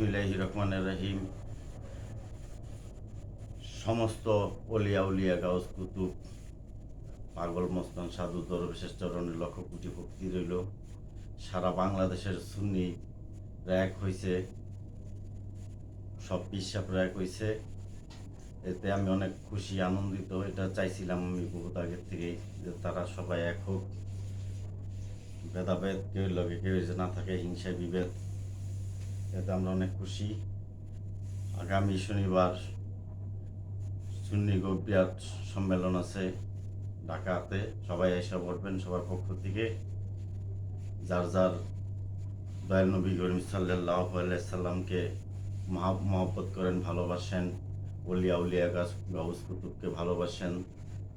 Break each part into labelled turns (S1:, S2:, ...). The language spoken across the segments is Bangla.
S1: বিসমিল্লাহ রহমানের রহিম। সমস্ত অলিয়া উলিয়া গাউস, কুতুব, পাগল, মস্তান, সাধু, দরবেশের চরণে লক্ষ কোটি ভক্তি রইল। সারা বাংলাদেশের সুন্নি র্যাক হয়েছে সব পিসাব র্যাক হয়েছে এতে আমি অনেক খুশি, আনন্দিত। এটা চাইছিলাম আমি বহুত আগের থেকেই যে তারা সবাই এক হোক। ভেদাভেদ কেউ লগে কেউ না থাকে, হিংসা, বিভেদ। এতে আমরা অনেক খুশি। আগামী শনিবার সুন্নি গবিয়াত সম্মেলন আছে ঢাকাতে। সবাই এসে পড়বেন সবার পক্ষ থেকে। যার যার দয়াল নবী করিম সাল্লাহ সাল্লামকে মহব্বত করেন, ভালোবাসেন উলিয়া উলিয়া গাছ গাউস কুতুবকে ভালোবাসেন,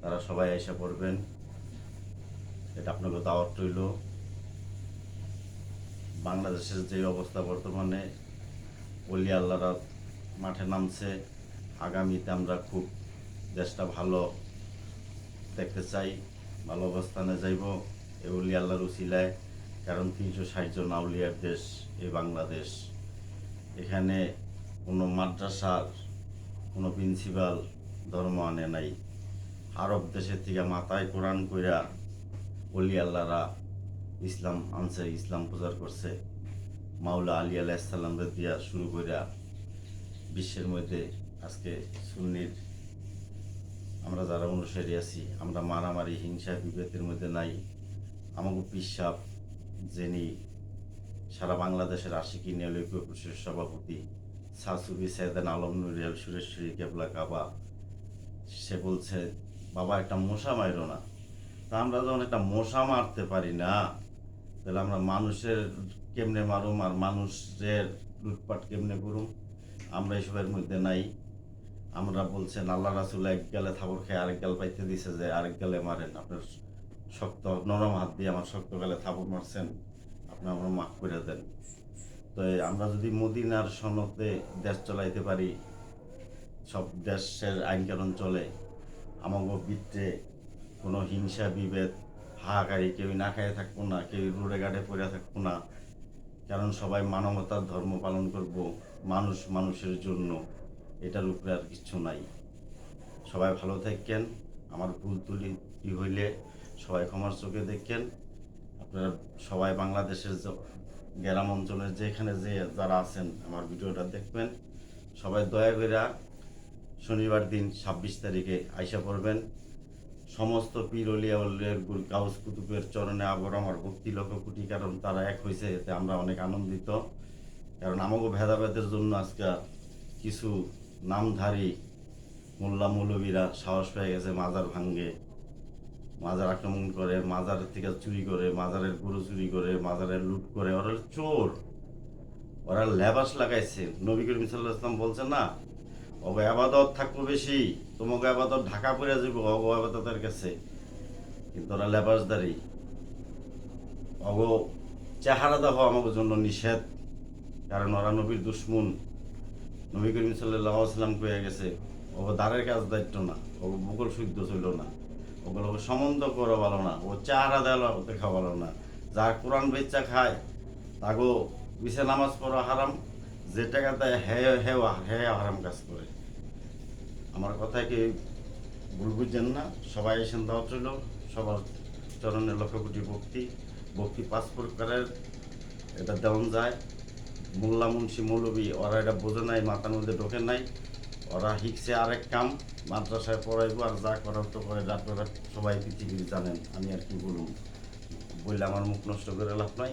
S1: তারা সবাই এসে পড়বেন। এটা আপনাকে দাওয়াত রইল। বাংলাদেশের যে অবস্থা বর্তমানে, অলি আল্লাহরা মাঠে নামছে। আগামীতে আমরা খুব দেশটা ভালো দেখতে চাই, ভালো অবস্থানে যাইব। এ অলি আল্লাহর উচিলায় কারণ তিনশো ষাট জন আউলিয়ার দেশ এই বাংলাদেশ। এখানে কোনো মাদ্রাসার, কোনো প্রিন্সিপাল ধর্ম আনে নাই। আরব দেশের থেকে মাথায় কোরআন কইরা অলি আল্লাহরা ইসলাম আনছে, ইসলাম প্রচার করছে। মাওলা আলী আলাইসাল্লামরে দিয়া শুরু কইরা বিশ্বের মধ্যে আজকে সুন্নির আমরা যারা অনুসারী আছি, আমরা মারামারি, হিংসা, বিভেদের মধ্যে নাই। আমাকে পিসাব যিনি সারা বাংলাদেশের আশিকি নেলৈক্য পুরুষের সভাপতি সাসুবি সৈয়দান আলম নুরিয়াল সুরেশ্বরী কেবলা কাবা, সে বলছে, বাবা, একটা মশা মারো না। তা আমরা যখন একটা মশা মারতে পারি না তাহলে আমরা মানুষের কেমনে মারুম আর মানুষের লুটপাট কেমনে করুম? আমরা এসবের মধ্যে নাই। আমরা বলছেন, আল্লাহ রাসুল এক গেলে থাবর খেয়ে আরেক গাল পাইতে দিছে যে আরেক গালে মারেন। আপনার শক্ত, নরম হাত দিয়ে আমার শক্ত গালে থাবর মারছেন, আপনি আমরা মাফ করে দেন। তো আমরা যদি মদিনার সনদে দেশ চলাইতে পারি, সব দেশের আইন কানুন চলে আমাকে বিত্রে কোনো হিংসা বিভেদ হাহাকারি কেউ না খাইয়ে থাকব না কেউ রোডে ঘাটে পড়ে থাকব না। কারণ সবাই মানবতার ধর্ম পালন করব, মানুষ মানুষের জন্য। এটার উপরে আর কিছু নাই। সবাই ভালো থাকেন, আমার ভুল তুলি ই হইলে সবাই ক্ষমার চোখে দেখেন। আপনারা সবাই বাংলাদেশের গ্রাম অঞ্চলের যেখানে যে যারা আছেন, আমার ভিডিওটা দেখবেন। সবাই দয়া করে শনিবার দিন ছাব্বিশ তারিখে আইসা পড়বেন। সমস্ত পীর উল্লের কুতুবের চরণে আবর আমার ভক্তি লক্ষ কোটি, কারণ তারা এক হয়েছে এতে আমরা অনেক আনন্দিত। কারণ আমাকে ভেদাভেদের জন্য আজকে কিছু নামধারী মোল্লা মৌলবীরা সাহস পেয়ে গেছে মাজার ভাঙ্গে। মাজার আক্রমণ করে মাজারের থেকে চুরি করে, মাজারের গরু চুরি করে, মাজারের লুট করে, ওরা চোর। ওরা লেবাস লাগাইছে। নবী করিম সাল্লাহ ইসলাম বলছে না অগ থাকব বেশি, তোমাকে আবাদত ঢাকা পড়ে যাব অগ আবাদতের কাছে। কিন্তু ওরা লেবাসদারি। অগ চেহারা দেখো আমাকে জন্য নিষেধ, কারণ ওরা নবীর দুশ্মন। নবী করিম সাল্লাহ কয়ে গেছে ও দ্বারের কাজ দায়িত্ব না ও বুকল শুদ্ধ ছিল না। ওগুলো সম্বন্ধ করে ভালো না ও চেহারা দেওয়া দেখা ভালো না। যার কোরআন বেচা খায়, তাগো বিছে নামাজ পড়া হারাম যে টাকা দেয় হে হে হে হারাম কাজ করে। আমার কথা কি ভুল বুঝছেন না? সবাই এসে দেওয়া ছিল সবার চরণে লক্ষ কোটি ভক্তি। ভক্তি পাঁচ প্রকারের এটা দেওয়ান যায়। মোল্লা মুন্সি মৌলবী, ওরা এটা বোঝে নাই, মাথার মধ্যে ঢোকে নাই। ওরা হিকছে আরেক কাম, মাদ্রাসায় পড়াইবো আর যা করার তো করে ডাক্তাররা সবাই পৃথিবীর জানেন। আমি আর কি বলুন বললে আমার মুখ নষ্ট করে লাভ নাই।